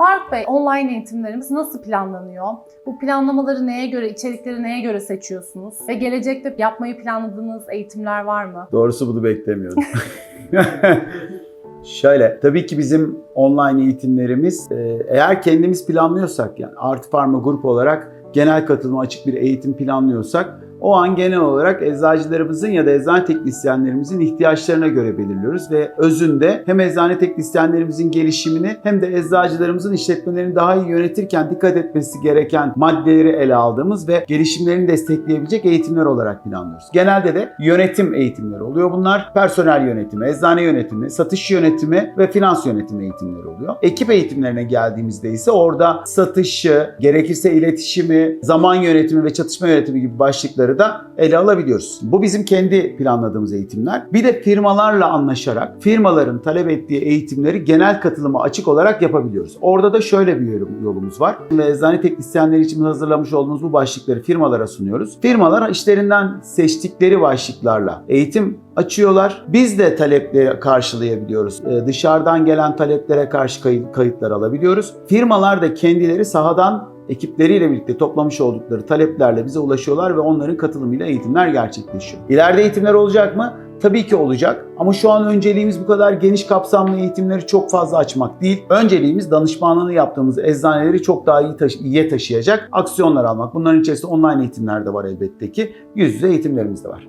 Faruk Bey, online eğitimlerimiz nasıl planlanıyor? Bu planlamaları neye göre, içerikleri neye göre seçiyorsunuz? Ve gelecekte yapmayı planladığınız eğitimler var mı? Doğrusu bunu beklemiyordum. Şöyle, tabii ki bizim online eğitimlerimiz e, eğer kendimiz planlıyorsak yani Artı Pharma Grup olarak genel katılıma açık bir eğitim planlıyorsak o an genel olarak eczacılarımızın ya da eczane teknisyenlerimizin ihtiyaçlarına göre belirliyoruz ve özünde hem eczane teknisyenlerimizin gelişimini hem de eczacılarımızın işletmelerini daha iyi yönetirken dikkat etmesi gereken maddeleri ele aldığımız ve gelişimlerini destekleyebilecek eğitimler olarak planlıyoruz. Genelde de yönetim eğitimleri oluyor bunlar. Personel yönetimi, eczane yönetimi, satış yönetimi ve finans yönetimi eğitimleri oluyor. Ekip eğitimlerine geldiğimizde ise orada satışı, gerekirse iletişimi, zaman yönetimi ve çatışma yönetimi gibi başlıkları da ele alabiliyoruz. Bu bizim kendi planladığımız eğitimler. Bir de firmalarla anlaşarak firmaların talep ettiği eğitimleri genel katılıma açık olarak yapabiliyoruz. Orada da şöyle bir yol- yolumuz var. Eczane teknisyenleri için hazırlamış olduğumuz bu başlıkları firmalara sunuyoruz. Firmalar işlerinden seçtikleri başlıklarla eğitim açıyorlar. Biz de talepleri karşılayabiliyoruz. Ee, dışarıdan gelen taleplere karşı kayıt, kayıtlar alabiliyoruz. Firmalar da kendileri sahadan ekipleriyle birlikte toplamış oldukları taleplerle bize ulaşıyorlar ve onların katılımıyla eğitimler gerçekleşiyor. İleride eğitimler olacak mı? Tabii ki olacak ama şu an önceliğimiz bu kadar geniş kapsamlı eğitimleri çok fazla açmak değil. Önceliğimiz danışmanlığını yaptığımız eczaneleri çok daha iyi taşı- iyiye taşıyacak aksiyonlar almak. Bunların içerisinde online eğitimler de var elbette ki. Yüz yüze eğitimlerimiz de var.